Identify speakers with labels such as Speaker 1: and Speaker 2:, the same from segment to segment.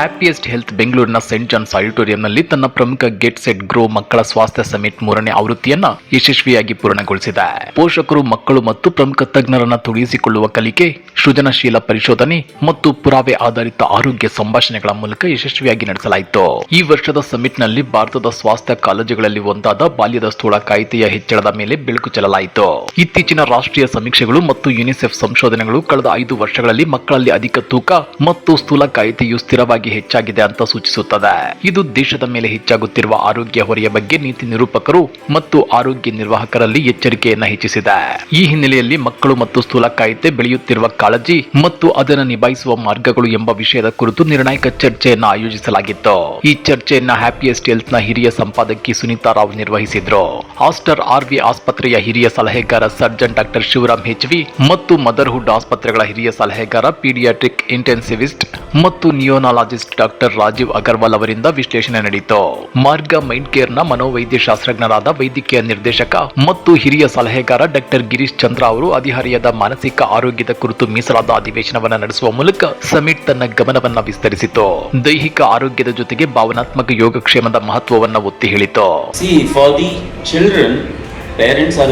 Speaker 1: Happiest health ಬೆಂಗಳೂರಿನ scent John's ಆಡಿಟೋರಿಯಂನಲ್ಲಿ ತನ್ನ ಪ್ರಮುಖ ಗೆಟ್ ಸೆಟ್ ಗ್ರೋ ಮಕ್ಕಳ ಸ್ವಾಸ್ಥ್ಯ ಸಮಿಟ್ ಮೂರನೇ ಆವೃತ್ತಿಯನ್ನ ಯಶಸ್ವಿಯಾಗಿ ಪೂರ್ಣಗೊಳಿಸಿದೆ. ಪೋಷಕರು, ಮಕ್ಕಳು ಮತ್ತು ಪ್ರಮುಖ ತಜ್ಞರನ್ನ ತೊಡಗಿಸಿಕೊಳ್ಳುವ ಕಲಿಕೆ, ಸೃಜನಶೀಲ ಪರಿಶೋಧನೆ ಮತ್ತು ಪುರಾವೆ ಆಧಾರಿತ ಆರೋಗ್ಯ ಸಂಭಾಷಣೆಗಳ ಮೂಲಕ ಯಶಸ್ವಿಯಾಗಿ ನಡೆಸಲಾಯಿತು. ಈ ವರ್ಷದ ಸಮಿಟ್ನಲ್ಲಿ ಭಾರತದ ಸ್ವಾಸ್ಥ್ಯ ಕಾಲೇಜುಗಳಲ್ಲಿ ಒಂದಾದ ಬಾಲ್ಯದ ಸ್ಥೂಳ ಕಾಯಿತೆಯ ಹೆಚ್ಚಳದ ಮೇಲೆ ಬೆಳಕು ಚೆಲ್ಲಲಾಯಿತು. ಇತ್ತೀಚಿನ ರಾಷ್ಟ್ರೀಯ ಸಮೀಕ್ಷೆಗಳು ಮತ್ತು ಯುನಿಸೆಫ್ ಸಂಶೋಧನೆಗಳು ಕಳೆದ ಐದು ವರ್ಷಗಳಲ್ಲಿ ಮಕ್ಕಳಲ್ಲಿ ಅಧಿಕ ತೂಕ ಮತ್ತು ಸ್ಥೂಲ ಕಾಯಿತೆಯು ಸ್ಥಿರವಾಗಿ ಹೆಚ್ಚಾಗಿದೆ ಅಂತ ಸೂಚಿಸುತ್ತದೆ. ಇದು ದೇಶದ ಮೇಲೆ ಹೆಚ್ಚಾಗುತ್ತಿರುವ ಆರೋಗ್ಯ ಹೊರೆಯ ಬಗ್ಗೆ ನೀತಿ ನಿರೂಪಕರು ಮತ್ತು ಆರೋಗ್ಯ ನಿರ್ವಾಹಕರಲ್ಲಿ ಎಚ್ಚರಿಕೆಯನ್ನ ಹೆಚ್ಚಿಸಿದೆ. ಈ ಹಿನ್ನೆಲೆಯಲ್ಲಿ ಮಕ್ಕಳು ಮತ್ತು ಸ್ಥೂಲಕಾಯಿತೆ ಬೆಳೆಯುತ್ತಿರುವ ಕಾಳಜಿ ಮತ್ತು ಅದನ್ನು ನಿಭಾಯಿಸುವ ಮಾರ್ಗಗಳು ಎಂಬ ವಿಷಯದ ಕುರಿತು ನಿರ್ಣಾಯಕ ಚರ್ಚೆಯನ್ನು ಆಯೋಜಿಸಲಾಗಿತ್ತು. ಈ ಚರ್ಚೆಯನ್ನ ಹ್ಯಾಪಿಯೆಸ್ಟ್ ಹೆಲ್ತ್ನ ಹಿರಿಯ ಸಂಪಾದಕಿ ಸುನೀತಾ ರಾವ್ ನಿರ್ವಹಿಸಿದ್ರು. ಆಸ್ಟರ್ ಆರ್ವಿ ಆಸ್ಪತ್ರೆಯ ಹಿರಿಯ ಸಲಹೆಗಾರ ಸರ್ಜನ್ ಡಾಕ್ಟರ್ ಶಿವರಾಮ್ ಹೆಚ್ವಿ ಮತ್ತು ಮದರ್ಹುಡ್ ಆಸ್ಪತ್ರೆಗಳ ಹಿರಿಯ ಸಲಹೆಗಾರ ಪೀಡಿಯಾಟ್ರಿಕ್ ಇಂಟೆನ್ಸಿವಿಸ್ಟ್ ಮತ್ತು ನಿಯೋನಾಲಜಿಸ್ಟ್ ಡಾಕ್ಟರ್ ರಾಜೀವ್ ಅಗರ್ವಾಲ್ ಅವರಿಂದ ವಿಶ್ಲೇಷಣೆ ನಡೆಯಿತು ಮಾರ್ಗ ಮೈಂಡ್ ಕೇರ್ನ ಮನೋವೈದ್ಯ ಶಾಸ್ತ್ರಜ್ಞರಾದ ವೈದ್ಯಕೀಯ ನಿರ್ದೇಶಕ ಮತ್ತು ಹಿರಿಯ ಸಲಹೆಗಾರ ಡಾಕ್ಟರ್ ಗಿರೀಶ್ ಚಂದ್ರ ಅವರು ಹದಿಹರೆಯದ ಮಾನಸಿಕ ಆರೋಗ್ಯದ ಕುರಿತು ಮೀಸಲಾದ ಅಧಿವೇಶನವನ್ನ ನಡೆಸುವ ಮೂಲಕ ಸಮಿಟ್ ತನ್ನ ಗಮನವನ್ನ ವಿಸ್ತರಿಸಿತು ದೈಹಿಕ ಆರೋಗ್ಯದ ಜೊತೆಗೆ ಭಾವನಾತ್ಮಕ ಯೋಗಕ್ಷೇಮದ ಮಹತ್ವವನ್ನ ಒತ್ತಿ ಹೇಳಿತು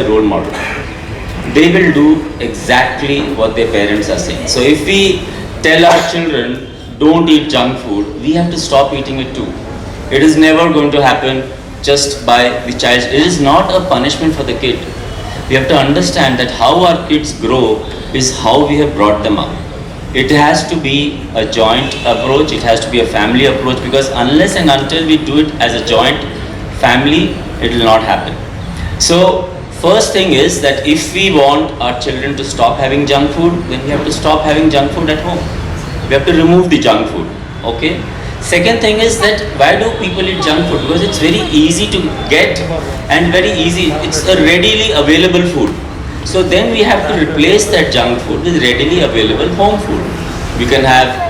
Speaker 2: role model. They will do exactly what their parents are saying. So, if we tell our children, don't eat junk food, we have to stop eating it too. It is never going to happen just by the child. It is not a punishment for the kid. We have to understand that how our kids grow is how we have brought them up. It has to be a joint approach, it has to be a family approach because unless and until we do it as a joint family, it will not happen. So, first thing is that if we want our children to stop having junk food, then we have to stop having junk food at home. We have to remove the junk food. Okay. Second thing is that why do people eat junk food? Because it's very easy to get and very easy. It's a readily available food. So then we have to replace that junk food with readily available home food. We can have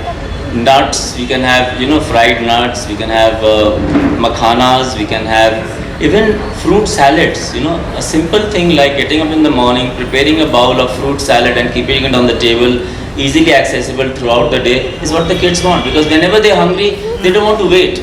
Speaker 2: nuts, we can have you know fried nuts, we can have uh, makhanas, we can have even fruit salads. You know a simple thing like getting up in the morning, preparing a bowl of fruit salad and keeping it on the table, easily accessible throughout the day is what the kids want because whenever they're hungry, they don't want to wait.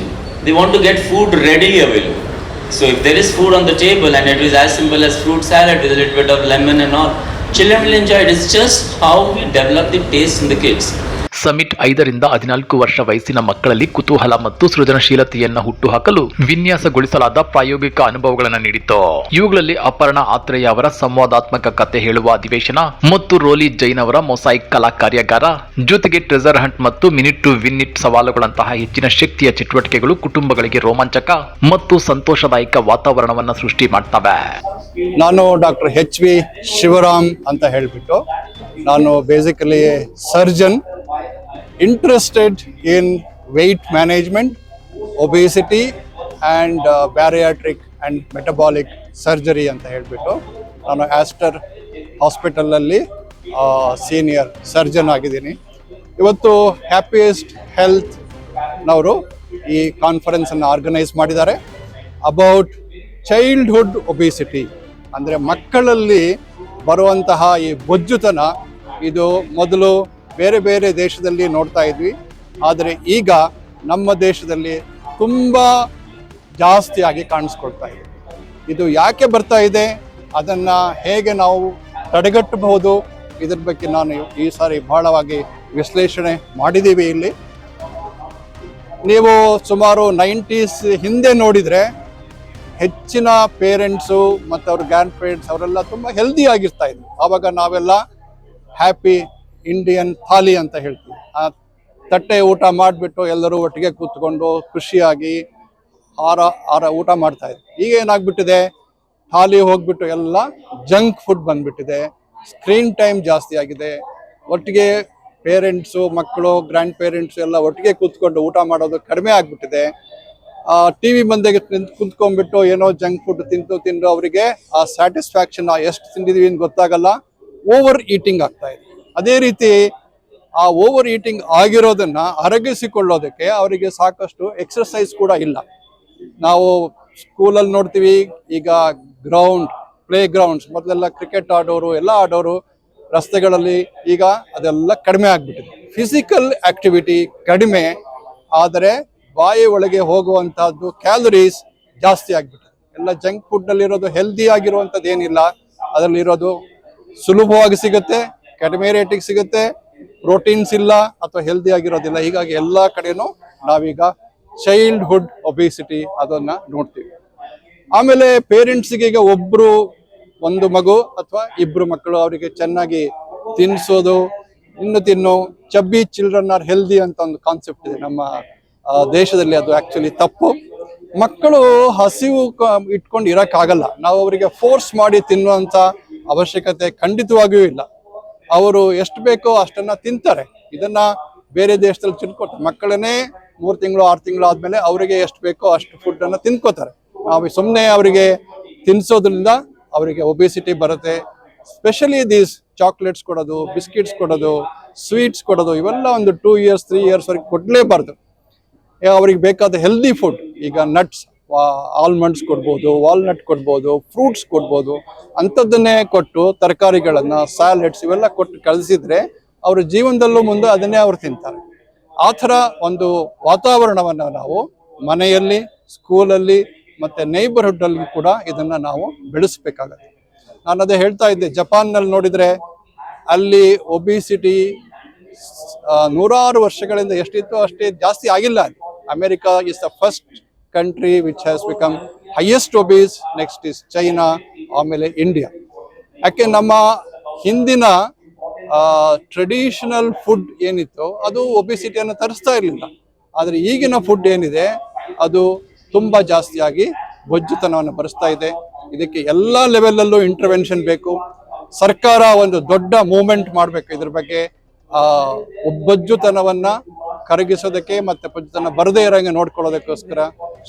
Speaker 2: They want to get food readily available. So if there is food on the table and it is as simple as fruit salad with a little bit of lemon and all, children will enjoy it. It's just how we develop the taste in the kids.
Speaker 1: Summit ಐದರಿಂದ ಹದಿನಾಲ್ಕು ವರ್ಷ ವಯಸ್ಸಿನ ಮಕ್ಕಳಲ್ಲಿ ಕುತೂಹಲ ಮತ್ತು ಸೃಜನಶೀಲತೆಯನ್ನು ಹುಟ್ಟುಹಾಕಲು ವಿನ್ಯಾಸಗೊಳಿಸಲಾದ ಪ್ರಾಯೋಗಿಕ ಅನುಭವಗಳನ್ನು ನೀಡಿತು ಇವುಗಳಲ್ಲಿ ಅಪರ್ಣ ಆತ್ರೇಯ ಅವರ ಸಂವಾದಾತ್ಮಕ ಕತೆ ಹೇಳುವ ಅಧಿವೇಶನ ಮತ್ತು ರೋಲಿ ಜೈನ್ ಅವರ ಮೊಸಾಯಿಕ್ ಕಲಾ ಕಾರ್ಯಾಗಾರ, ಜೊತೆಗೆ ಟ್ರೆಸರ್ ಹಂಟ್ ಮತ್ತು ಮಿನಿಟ್ ಟು ವಿನ್ ಸವಾಲುಗಳಂತಹ ಹೆಚ್ಚಿನ ಶಕ್ತಿಯ ಚಟುವಟಿಕೆಗಳು ಕುಟುಂಬಗಳಿಗೆ ರೋಮಾಂಚಕ ಮತ್ತು ಸಂತೋಷದಾಯಕ ವಾತಾವರಣವನ್ನು ಸೃಷ್ಟಿ ಮಾಡ್ತವೆ.
Speaker 3: ನಾನು ಡಾಕ್ಟರ್ ಎಚ್ ವಿ ಶಿವರಾಮ್ ಅಂತ ಹೇಳಿಬಿಟ್ಟು ನಾನು basically surgeon interested in weight management obesity and bariatric and metabolic surgery ಅಂತ ಹೇಳಿಬಿಟ್ಟು ನಾನು ಆಸ್ಟರ್ ಹಾಸ್ಪಿಟಲಲ್ಲಿ ಸೀನಿಯರ್ ಸರ್ಜನ್ ಆಗಿದ್ದೀನಿ. ಇವತ್ತು ಹ್ಯಾಪಿಯೆಸ್ಟ್ ಹೆಲ್ತ್ ನವರು ಈ ಕಾನ್ಫರೆನ್ಸನ್ನು ಆರ್ಗನೈಸ್ ಮಾಡಿದ್ದಾರೆ. ಅಬೌಟ್ ಚೈಲ್ಡ್ಹುಡ್ ಒಬಿಸಿಟಿ ಅಂದರೆ ಮಕ್ಕಳಲ್ಲಿ ಬರುವಂತಹ ಈ ಬೊಜ್ಜುತನ ಇದು ಮೊದಲು ಬೇರೆ ಬೇರೆ ದೇಶದಲ್ಲಿ ನೋಡ್ತಾ ಇದ್ವಿ. ಆದರೆ ಈಗ ನಮ್ಮ ದೇಶದಲ್ಲಿ ತುಂಬ ಜಾಸ್ತಿಯಾಗಿ ಕಾಣಿಸ್ಕೊಳ್ತಾ ಇದೆ. ಇದು ಯಾಕೆ ಬರ್ತಾ ಇದೆ? ಅದನ್ನು ಹೇಗೆ ನಾವು ತಡೆಗಟ್ಟಬಹುದು? ಇದ್ರ ಬಗ್ಗೆ ನಾನು ಈ ಸಾರಿ ಬಹಳವಾಗಿ ವಿಶ್ಲೇಷಣೆ ಮಾಡಿದ್ದೀವಿ ಇಲ್ಲಿ. ನೀವು ಸುಮಾರು ನೈಂಟೀಸ್ ಹಿಂದೆ ನೋಡಿದರೆ ಹೆಚ್ಚಿನ ಪೇರೆಂಟ್ಸು ಮತ್ತು ಅವ್ರ ಗ್ರ್ಯಾಂಡ್ ಪೇರೆಂಟ್ಸ್ ಅವರೆಲ್ಲ ತುಂಬ ಹೆಲ್ದಿ ಆಗಿರ್ತಾ ಇದ್ರು. ಆವಾಗ ನಾವೆಲ್ಲ ಹ್ಯಾಪಿ ಇಂಡಿಯನ್ ಥಾಲಿ ಅಂತ ಹೇಳ್ತೀವಿ. ಆ ತಟ್ಟೆ ಊಟ ಮಾಡಿಬಿಟ್ಟು ಎಲ್ಲರೂ ಒಟ್ಟಿಗೆ ಕೂತ್ಕೊಂಡು ಖುಷಿಯಾಗಿ ಆರ ಆರ ಊಟ ಮಾಡ್ತಾ ಇದ್ರು ಈಗ ಏನಾಗ್ಬಿಟ್ಟಿದೆ? ಥಾಲಿ ಹೋಗ್ಬಿಟ್ಟು ಎಲ್ಲ ಜಂಕ್ ಫುಡ್ ಬಂದ್ಬಿಟ್ಟಿದೆ. ಸ್ಕ್ರೀನ್ ಟೈಮ್ ಜಾಸ್ತಿ ಆಗಿದೆ. ಒಟ್ಟಿಗೆ ಪೇರೆಂಟ್ಸು ಮಕ್ಕಳು ಗ್ರ್ಯಾಂಡ್ ಪೇರೆಂಟ್ಸು ಎಲ್ಲ ಒಟ್ಟಿಗೆ ಕೂತ್ಕೊಂಡು ಊಟ ಮಾಡೋದು ಕಡಿಮೆ ಆಗಿಬಿಟ್ಟಿದೆ. ಟಿ ವಿ ಮುಂದೆಗೆ ಕುಂತ್ಕೊಂಡ್ಬಿಟ್ಟು ಏನೋ ಜಂಕ್ ಫುಡ್ ತಿಂತು ತಿಂದು ಅವರಿಗೆ ಆ ಸ್ಯಾಟಿಸ್ಫ್ಯಾಕ್ಷನ್ ಎಷ್ಟು ತಿಂದಿದೀವಿ ಅಂತ ಗೊತ್ತಾಗಲ್ಲ. ಓವರ್ ಈಟಿಂಗ್ ಆಗ್ತಾ ಇದೆ. ಅದೇ ರೀತಿ ಆ ಓವರ್ ಈಟಿಂಗ್ ಆಗಿರೋದನ್ನ ಅರಗಿಸಿಕೊಳ್ಳೋದಕ್ಕೆ ಅವರಿಗೆ ಸಾಕಷ್ಟು ಎಕ್ಸರ್ಸೈಸ್ ಕೂಡ ಇಲ್ಲ. ನಾವು ಸ್ಕೂಲಲ್ಲಿ ನೋಡ್ತೀವಿ, ಈಗ ಗ್ರೌಂಡ್ ಪ್ಲೇ ಗ್ರೌಂಡ್ಸ್ ಮೊದಲೆಲ್ಲ ಕ್ರಿಕೆಟ್ ಆಡೋರು, ಎಲ್ಲ ಆಡೋರು ರಸ್ತೆಗಳಲ್ಲಿ ಈಗ ಅದೆಲ್ಲ ಕಡಿಮೆ ಆಗ್ಬಿಟ್ಟಿದೆ. ಫಿಸಿಕಲ್ ಆಕ್ಟಿವಿಟಿ ಕಡಿಮೆ, ಆದರೆ ಬಾಯಿ ಒಳಗೆ ಹೋಗುವಂತಹದ್ದು ಕ್ಯಾಲರೀಸ್ ಜಾಸ್ತಿ ಆಗ್ಬಿಟ್ಟು ಎಲ್ಲ ಜಂಕ್ ಫುಡ್ ಅಲ್ಲಿರೋದು ಹೆಲ್ದಿ ಆಗಿರುವಂಥದ್ದು ಏನಿಲ್ಲ. ಅದರಲ್ಲಿರೋದು ಸುಲಭವಾಗಿ ಸಿಗುತ್ತೆ, ಕಡಿಮೆ ರೇಟಿಗೆ ಸಿಗುತ್ತೆ ಪ್ರೋಟೀನ್ಸ್ ಇಲ್ಲ ಅಥವಾ ಹೆಲ್ದಿ ಆಗಿರೋದಿಲ್ಲ. ಹೀಗಾಗಿ ಎಲ್ಲ ಕಡೆನೂ ನಾವೀಗ ಚೈಲ್ಡ್ಹುಡ್ ಒಬಿಸಿಟಿ ಅದನ್ನ ನೋಡ್ತೀವಿ. ಆಮೇಲೆ ಪೇರೆಂಟ್ಸ್ಗೆ ಈಗ ಒಬ್ರು ಒಂದು ಮಗು ಅಥವಾ ಇಬ್ರು ಮಕ್ಕಳು ಅವರಿಗೆ ಚೆನ್ನಾಗಿ ತಿನ್ನಿಸೋದು ಇನ್ನು ತಿನ್ನು ಚಬ್ಬಿ ಚಿಲ್ಡ್ರನ್ ಆರ್ ಹೆಲ್ದಿ ಅಂತ ಒಂದು ಕಾನ್ಸೆಪ್ಟ್ ಇದೆ ನಮ್ಮ ದೇಶದಲ್ಲಿ ಅದು ಆಕ್ಚುಲಿ ತಪ್ಪು. ಮಕ್ಕಳು ಹಸಿವು ಇಟ್ಕೊಂಡು ಇರೋಕ್ಕಾಗಲ್ಲ. ನಾವು ಅವರಿಗೆ ಫೋರ್ಸ್ ಮಾಡಿ ತಿನ್ನುವಂತ ಅವಶ್ಯಕತೆ ಖಂಡಿತವಾಗಿಯೂ ಇಲ್ಲ. ಅವರು ಎಷ್ಟು ಬೇಕೋ ಅಷ್ಟನ್ನ ತಿಂತಾರೆ. ಇದನ್ನ ಬೇರೆ ದೇಶದಲ್ಲಿ ತಿನ್ಕೊತಾರೆ ಮಕ್ಕಳನ್ನೇ ಮೂರು ತಿಂಗಳು, ಆರು ತಿಂಗಳು ಆದಮೇಲೆ ಅವರಿಗೆ ಎಷ್ಟು ಬೇಕೋ ಅಷ್ಟು ಫುಡ್ ಅನ್ನ ತಿನ್ಕೋತಾರೆ. ನಾವು ಸುಮ್ಮನೆ ಅವರಿಗೆ ತಿನ್ಸೋದ್ರಿಂದ ಅವರಿಗೆ ಒಬಿಸಿಟಿ ಬರುತ್ತೆ. ಸ್ಪೆಷಲಿ ದೀಸ್ ಚಾಕ್ಲೇಟ್ಸ್ ಕೊಡೋದು ಬಿಸ್ಕಿಟ್ಸ್ ಕೊಡೋದು ಸ್ವೀಟ್ಸ್ ಕೊಡೋದು, ಇವೆಲ್ಲ ಒಂದು ಟೂ ಇಯರ್ಸ್ ತ್ರೀ ಇಯರ್ಸ್ ವರೆಗೆ ಕೊಡಲೇಬಾರ್ದು. ಅವ್ರಿಗೆ ಬೇಕಾದ ಹೆಲ್ದಿ ಫುಡ್ ಈಗ ನಟ್ಸ್ ಆಲ್ಮಂಡ್ಸ್ ಕೊಡ್ಬೋದು ವಾಲ್ನಟ್ ಕೊಡ್ಬೋದು ಫ್ರೂಟ್ಸ್ ಕೊಡ್ಬೋದು, ಅಂಥದ್ದನ್ನೇ ಕೊಟ್ಟು ತರಕಾರಿಗಳನ್ನು ಸ್ಯಾಲೆಡ್ಸ್ ಇವೆಲ್ಲ ಕೊಟ್ಟು ಕಳಿಸಿದ್ರೆ ಅವರ ಜೀವನದಲ್ಲೂ ಮುಂದೆ ಅದನ್ನೇ ಅವ್ರು ತಿಂತಾರೆ. ಆ ಥರ ಒಂದು ವಾತಾವರಣವನ್ನು ನಾವು ಮನೆಯಲ್ಲಿ ಸ್ಕೂಲಲ್ಲಿ ಮತ್ತು ನೈಬರ್ಹುಡ್ಡಲ್ಲಿ ಕೂಡ ಇದನ್ನು ನಾವು ಬೆಳೆಸಬೇಕಾಗತ್ತೆ. ನಾನು ಅದೇ ಹೇಳ್ತಾ ಇದ್ದೆ ಜಪಾನ್ನಲ್ಲಿ ನೋಡಿದರೆ ಅಲ್ಲಿ ಒಬಿಸಿಟಿ ನೂರಾರು ವರ್ಷಗಳಿಂದ ಎಷ್ಟಿತ್ತು ಅಷ್ಟೇ ಜಾಸ್ತಿ ಆಗಿಲ್ಲ America is the first country which has become highest obese next is China ಆಮೇಲೆ ಇಂಡಿಯಾ ಯಾಕೆ ನಮ್ಮ ಹಿಂದಿನ ಟ್ರೆಡಿಷನಲ್ ಫುಡ್ ಏನಿತ್ತು ಅದು ಒಬಿಸಿಟಿಯನ್ನು ತರಿಸ್ತಾ ಇರಲಿಲ್ಲ. ಆದರೆ ಈಗಿನ ಫುಡ್ ಏನಿದೆ, ಅದು ತುಂಬ ಜಾಸ್ತಿಯಾಗಿ ಬೊಜ್ಜುತನವನ್ನು ಬರೆಸ್ತಾ ಇದೆ. ಇದಕ್ಕೆ ಎಲ್ಲ ಲೆವೆಲಲ್ಲೂ ಇಂಟರ್ವೆನ್ಷನ್ ಬೇಕು. ಸರ್ಕಾರ ಒಂದು ದೊಡ್ಡ ಮೂವ್ಮೆಂಟ್ ಮಾಡಬೇಕು ಇದ್ರ ಬಗ್ಗೆ. ಆ ಬೊಜ್ಜುತನವನ್ನ ಕರಗಿಸೋದಕ್ಕೆ ಮತ್ತೆ ಬಜ್ಜುತನ ಬರದೇ ಇರೋಂಗೆ ನೋಡ್ಕೊಳ್ಳೋದಕ್ಕೋಸ್ಕರ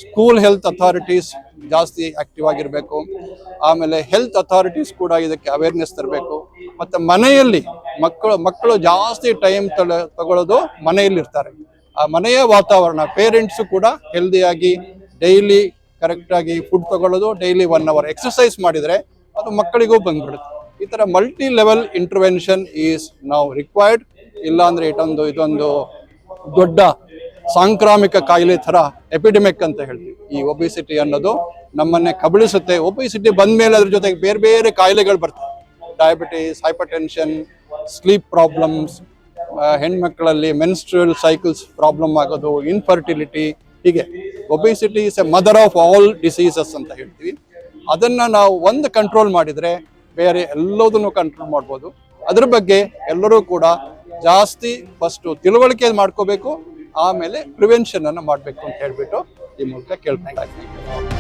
Speaker 3: ಸ್ಕೂಲ್ ಹೆಲ್ತ್ ಅಥಾರಿಟೀಸ್ ಜಾಸ್ತಿ ಆಕ್ಟಿವ್ ಆಗಿರಬೇಕು. ಆಮೇಲೆ ಹೆಲ್ತ್ ಅಥಾರಿಟೀಸ್ ಕೂಡ ಇದಕ್ಕೆ ಅವೇರ್ನೆಸ್ ತರಬೇಕು. ಮತ್ತೆ ಮನೆಯಲ್ಲಿ ಮಕ್ಕಳು ಮಕ್ಕಳು ಜಾಸ್ತಿ ಟೈಮ್ ತಗೊಳ್ಳೋದು ಮನೆಯಲ್ಲಿ ಇರ್ತಾರೆ ಆ ಮನೆಯ ವಾತಾವರಣ ಪೇರೆಂಟ್ಸು ಕೂಡ ಹೆಲ್ದಿಯಾಗಿ ಡೈಲಿ ಕರೆಕ್ಟಾಗಿ ಫುಡ್ ತಗೊಳ್ಳೋದು ಡೈಲಿ ಒನ್ ಅವರ್ ಎಕ್ಸಸೈಸ್ ಮಾಡಿದರೆ ಅದು ಮಕ್ಕಳಿಗೂ ಬಂದ್ಬಿಡುತ್ತೆ. ಈ ಥರ ಮಲ್ಟಿ ಲೆವೆಲ್ ಇಂಟರ್ವೆನ್ಷನ್ ಈಸ್ ನಾವು ರಿಕ್ವೈರ್ಡ್ ಇಲ್ಲಾಂದ್ರೆ ಇದೊಂದು ಇದೊಂದು ದೊಡ್ಡ ಸಾಂಕ್ರಾಮಿಕ ಕಾಯಿಲೆ ಥರ ಎಪಿಡೆಮಿಕ್ ಅಂತ ಹೇಳ್ತೀವಿ. ಈ ಒಬಿಸಿಟಿ ಅನ್ನೋದು ನಮ್ಮನ್ನೇ ಕಬಳಿಸುತ್ತೆ. ಒಬಿಸಿಟಿ ಬಂದ್ಮೇಲೆ ಅದ್ರ ಜೊತೆಗೆ ಬೇರೆ ಬೇರೆ ಕಾಯಿಲೆಗಳು ಬರ್ತವೆ. Diabetes hypertension sleep problems ಹೆಣ್ಮಕ್ಳಲ್ಲಿ ಮೆನ್ಸ್ಟ್ರಲ್ ಸೈಕಲ್ಸ್ ಪ್ರಾಬ್ಲಮ್ ಆಗೋದು ಇನ್ಫರ್ಟಿಲಿಟಿ ಹೀಗೆ. Obesity is a mother of all diseases ಅಂತ ಹೇಳ್ತೀವಿ. ಅದನ್ನ ನಾವು ಒಂದು ಕಂಟ್ರೋಲ್ ಮಾಡಿದ್ರೆ ಬೇರೆ ಎಲ್ಲದನ್ನು ಕಂಟ್ರೋಲ್ ಮಾಡ್ಬೋದು. ಅದ್ರ ಬಗ್ಗೆ ಎಲ್ಲರೂ ಕೂಡ ಜಾಸ್ತಿ ಫಸ್ಟ್ ತಿಳುವಳಿಕೆ ಮಾಡ್ಕೋಬೇಕು, ಆಮೇಲೆ ಪ್ರಿವೆನ್ಷನ್ ಅನ್ನು ಮಾಡಬೇಕು ಅಂತ ಹೇಳ್ಬಿಟ್ಟು ಈ ಮೂಲಕ ಕೇಳ್ಕೊಂಡಾಗ್ತೀವಿ